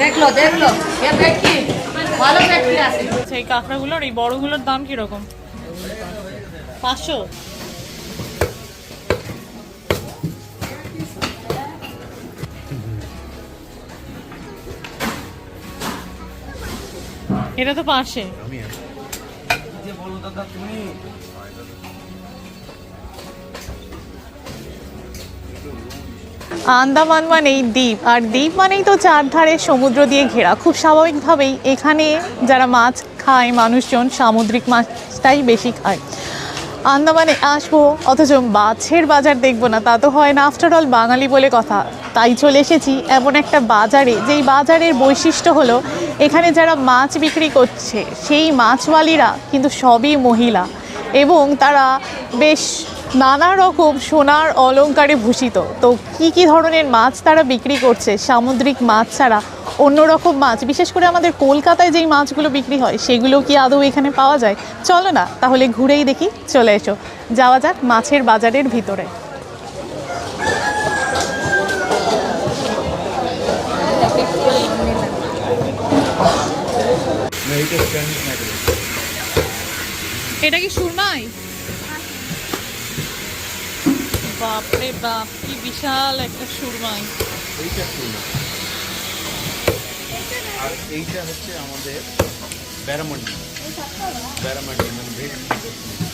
দেখল দেখল। এ ভেটকি ভালো ভেটকি আছে। এই কাঁকড়াগুলোর এই বড়গুলোর দাম কীরকম? পাঁচশো? এটা তো পাশে আন্দামান মানেই দ্বীপ, আর দ্বীপ মানেই তো চারধারে সমুদ্র দিয়ে ঘেরা। খুব স্বাভাবিকভাবেই এখানে যারা মাছ খায়, মানুষজন সামুদ্রিক মাছটাই বেশি খায়। আন্দামানে আসব, অথচ মাছের বাজার দেখব না, তা তো হয় না। আফটার অল বাঙালি বলে কথা। তাই চলে এসেছি এমন একটা বাজারে, যেই বাজারের বৈশিষ্ট্য হলো, এখানে যারা মাছ বিক্রি করছে, সেই মাছওয়ালিরা কিন্তু সবই মহিলা। এবং তারা বেশ নানা রকম সোনার অলংকারে ভূষিত। তো কি কি ধরনের মাছ তারা বিক্রি করছে? সামুদ্রিক মাছ ছাড়া অন্য রকম মাছ? বিশেষ করে আমাদের কলকাতায় যেই মাছগুলো বিক্রি হয়, সেগুলো কি আদৌ এখানে পাওয়া যায়? চলো না, তাহলে ঘুরেই দেখি। চলে এসো। যাওয়া যাক মাছের বাজারের ভিতরে। এটা কি সুরমাই? বাপরে বাপ, কি বিশাল একটা সুরমাই। এইটা সুরমাই। আর এইটা হচ্ছে আমাদের ব্যারামন্ডি ব্যারামন্ডি মানে ভেটকি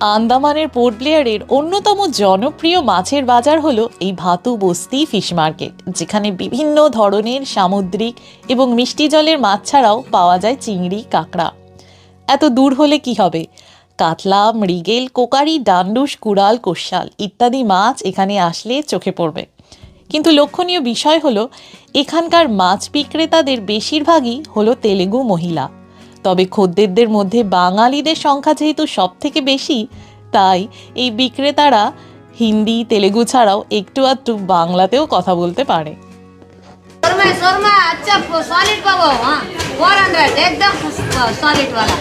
আন্দামানের পোর্ট ব্লেয়ারের অন্যতম জনপ্রিয় মাছের বাজার হলো এই ভাতু বস্তি ফিশ মার্কেট, যেখানে বিভিন্ন ধরনের সামুদ্রিক এবং মিষ্টি জলের মাছ ছাড়াও পাওয়া যায় চিংড়ি, কাঁকড়া। এত দূর হলে কি হবে? কাতলা, মৃগেল, কোকারি, ডান্ডুস, কুড়াল, কোশাল ইত্যাদি মাছ এখানে আসলে চোখে পড়বে। কিন্তু লক্ষণীয় বিষয় হলো, এখানকার মাছ বিক্রেতাদের বেশিরভাগই হলো তেলেগু মহিলা। তবে খদ্দেরদের মধ্যে বাঙালিদের সংখ্যা যেহেতু সব থেকে বেশি তাই এই বিক্রেতারা হিন্দি তেলেগু ছাড়াও একটু আধটু বাংলাতেও কথা বলতে পারে शोरमा है शोरमा अच्छा सॉलिड पावो हाँ फोर हंड्रेड एकदम सॉलिड वाला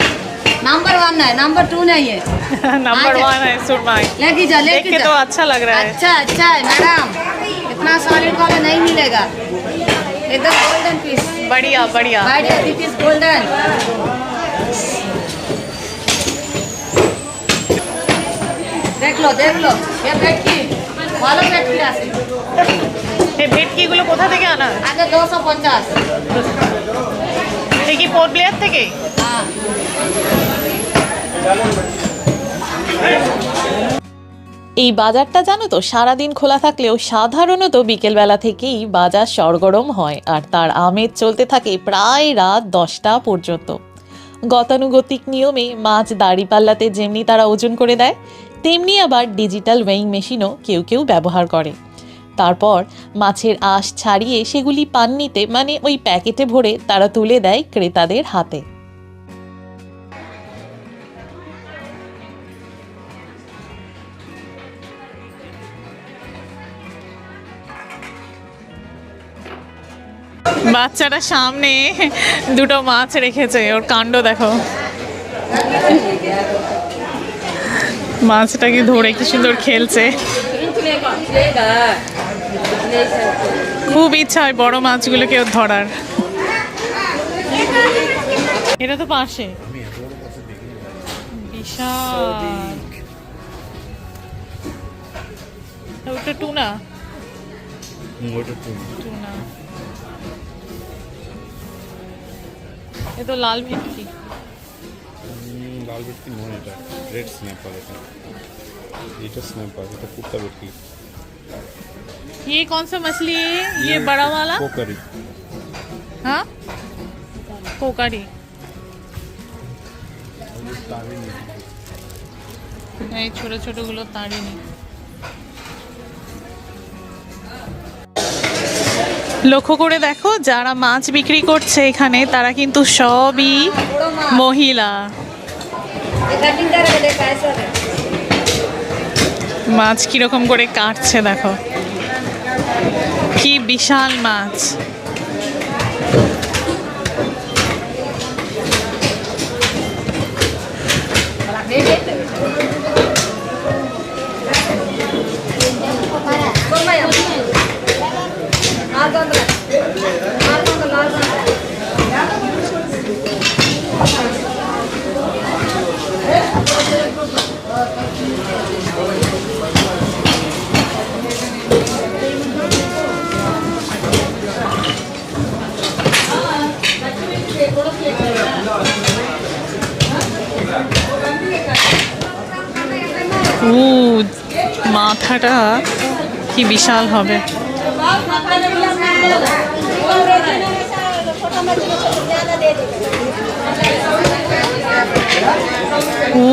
नंबर वन है नंबर टू नहीं है नंबर हाँ, वन है सुरमाई लेके जा देख लेके के जा तो अच्छा लग रहा है अच्छा अच्छा है मैडम इतना सॉलिड वाला नहीं मिलेगा एकदम गोल्डन पीस बढ़िया बढ़िया वाइट पीस गोल्डन देख लो देख लो ये ভেটকি ভালো ভেটকি আছে এই ভেটকিগুলো কোথা থেকে আনা আগে দুশো পঞ্চাশ এই কি পোর্ট ব্লেয়ার থেকে হ্যাঁ এই বাজারটা জানো তো, সারাদিন খোলা থাকলেও সাধারণত বিকেলবেলা থেকেই বাজার সরগরম হয়, আর তার আমেজ চলতে থাকে প্রায় রাত দশটা পর্যন্ত। গতানুগতিক নিয়মে মাছ দাড়িপাল্লাতে যেমনি তারা ওজন করে দেয়, তেমনি আবার ডিজিটাল ওয়েইং মেশিনও কেউ কেউ ব্যবহার করে। তারপর মাছের আঁশ ছাড়িয়ে সেগুলি পান্নিতে মানে ওই প্যাকেটে ভরে তারা তুলে দেয় ক্রেতাদের হাতে। বাচ্চাটা সামনে দুটো মাছ রেখেছে ওর কাণ্ড দেখো। মাছটা কি ধরে কি সুন্দর খেলছে। খুব ইচ্ছা হয় বড় মাছগুলোকে ওর ধরার। এটা তো পাশে। বিশাল। ওটা টুনা। ওটা টুনা। টুনা এ তো লাল ভেটকি হুম, লাল ভেটকি নয় এটা রেড স্ন্যাপার এটা এটা স্ন্যাপার এটা কুত্তা ভেটকি ये कौन सा मछली है ये बड़ा वाला কোকারি हाँ पोकारी এই ছোট ছোট গুলো তাড়িনি লক্ষ্য করে দেখো যারা মাছ বিক্রি করছে এখানে তারা কিন্তু সবই মহিলা। মাছ কীরকম করে কাটছে দেখো। কি বিশাল মাছ। ও মাথাটা কি বিশাল হবে। ও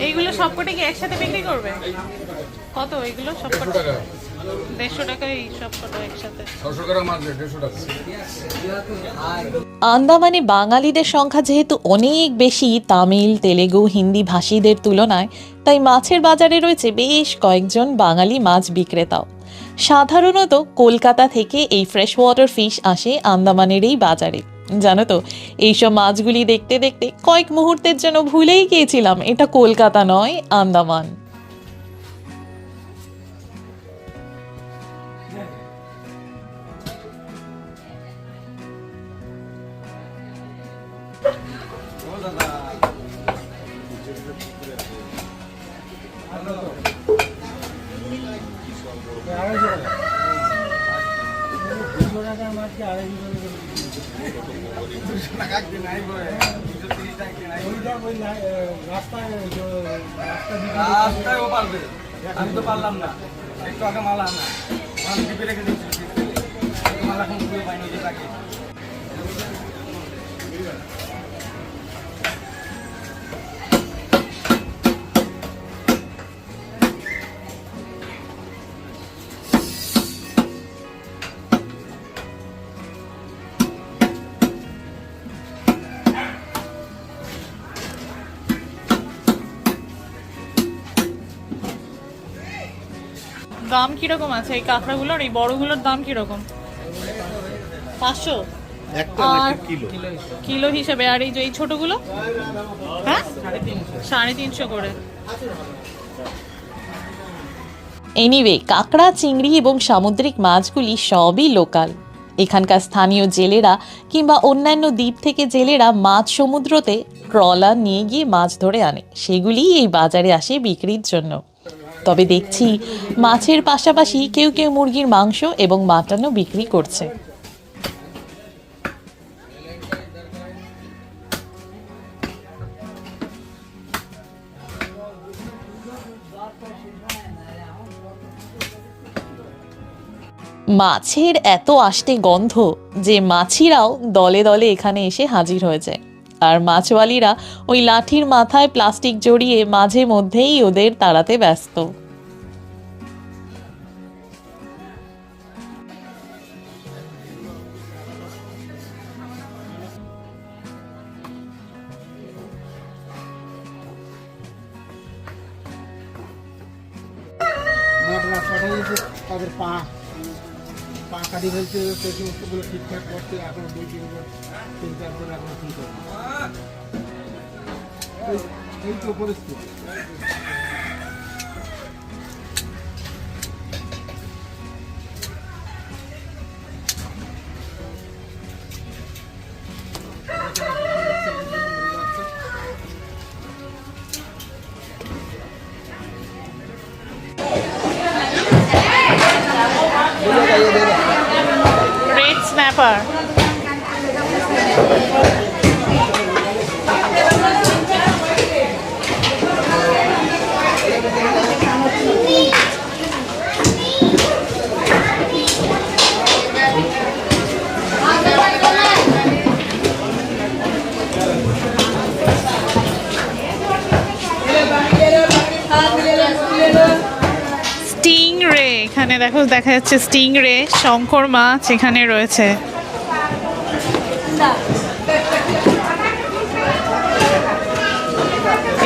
এইগুলো সবকটা কি একসাথে বিক্রি করবে? কত? এগুলো সবকটা দেড়শো টাকা। এই একসাথে? আন্দামানে বাঙালিদের সংখ্যা যেহেতু অনেক বেশি তামিল তেলেগু হিন্দি ভাষীদের তুলনায় তাই মাছের বাজারে রয়েছে বেশ কয়েকজন বাঙালি মাছ বিক্রেতাও। সাধারণত কলকাতা থেকে এই ফ্রেশ ওয়াটার ফিশ আসে আন্দামানের এই বাজারে। জানো তো, এইসব মাছগুলি দেখতে দেখতে কয়েক মুহূর্তের জন্য ভুলেই গিয়েছিলাম, এটা কলকাতা নয়, আন্দামান। রাস্তায় ও পারবে। আমি তো পারলাম না। একটু আগে মালা না মাল টিপে রেখে দিচ্ছি মালা এখন পাইনি যে তাকে। দাম কীরকম আছে? এই কাঁকড়াগুলোর এই বড়গুলোর দাম কীরকম? পাঁচশো? আর কিলো। কিলো হিসেবে আর এই যে এই ছোটগুলো? হ্যাঁ? সাড়ে তিনশো করে। এনিওয়ে কাঁকড়া চিংড়ি এবং সামুদ্রিক মাছগুলি সবই লোকাল এখানকার স্থানীয় জেলেরা কিংবা অন্যান্য দ্বীপ থেকে জেলেরা মাছ সমুদ্রতে ট্রলার নিয়ে গিয়ে মাছ ধরে আনে। সেগুলিই এই বাজারে আসে বিক্রির জন্য। তবে দেখছি মাছের পাশাপাশি কেউ কেউ মুরগির মাংস এবং মাটানো বিক্রি করছে। মাছের এত আষ্টে গন্ধ যে মাছিরাও দলে দলে এখানে এসে হাজির হয়ে যায় আর মাছওয়ালিরা ওই লাঠির মাথায় প্লাস্টিক জড়িয়ে মাঝে মধ্যেই ওদের তাড়াতে ব্যস্ত। তাদের পা কাটি ফেলছে সেই সমস্তগুলো ঠিকঠাক করতে এখন দুই তিন চার বার এখন ঠিক হবে এই তো পরিস্থিতি। Peppa. দেখো, দেখা যাচ্ছে স্টিং রে শঙ্কর মাছ এখানে রয়েছে।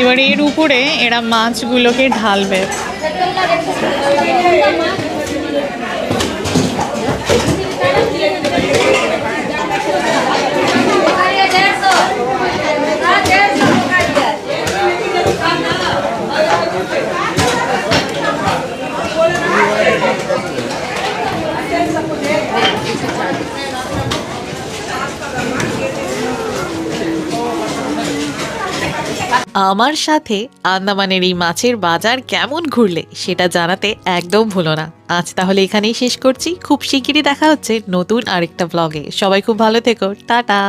এবার এর উপরে এরা মাছগুলোকে ঢালবে। আমার সাথে আন্দামানের এই মাছের বাজার কেমন ঘুরলে সেটা জানাতে একদম ভুলো না। আজ তাহলে এখানেই শেষ করছি। খুব শিগগিরই দেখা হচ্ছে নতুন আরেকটা ব্লগে সবাই খুব ভালো থেকো। টাটা।